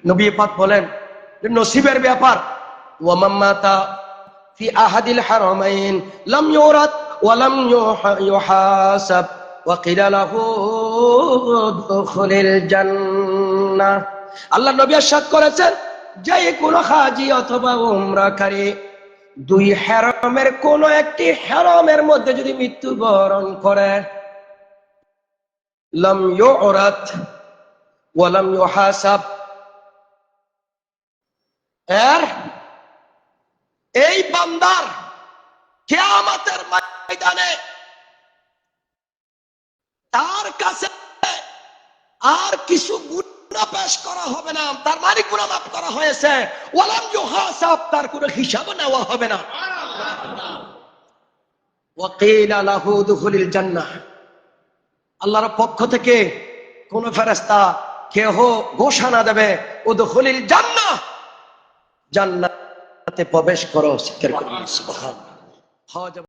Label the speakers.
Speaker 1: নবী পাক বলেন যে নসিবের ব্যাপার ওয়ামাম্মাতা ফি আহাদিল হারামাইন লাম ইউরাদ ওয়া লাম ইউহা- ইউহাসাব ওয়া কিলা লাহু দুখুলিল জান্নাহ আল্লাহ নবী ارشاد করেছেন যে কোন হাজি অথবা উমরাকারী দুই হেরামের কোন একটি হেরামের মধ্যে যদি মৃত্যুবরণ করে লাম ইউরাদ ওয়া লাম ইউহাসাব এর? এই বান্দার কেয়ামতের ময়দানে তার কাছে আর কিছু গুণা পেশ করা হবে না। তার মানে গুণা মাফ করা হয়েছে। ওয়ালাম ইউহাসাব, তার কোনো হিসাব নেওয়া হবে না। ওয়াকিলা লাহু দুখুলিল জান্নাহ। আল্লাহর পক্ষ থেকে কোন ফেরেশতা কেহ ঘোষণা দেবে, উদখুলিল জান্নাহ। জান্নাতে প্রবেশ করো শিক্ষার করো। সুবহানাল্লাহ। হজ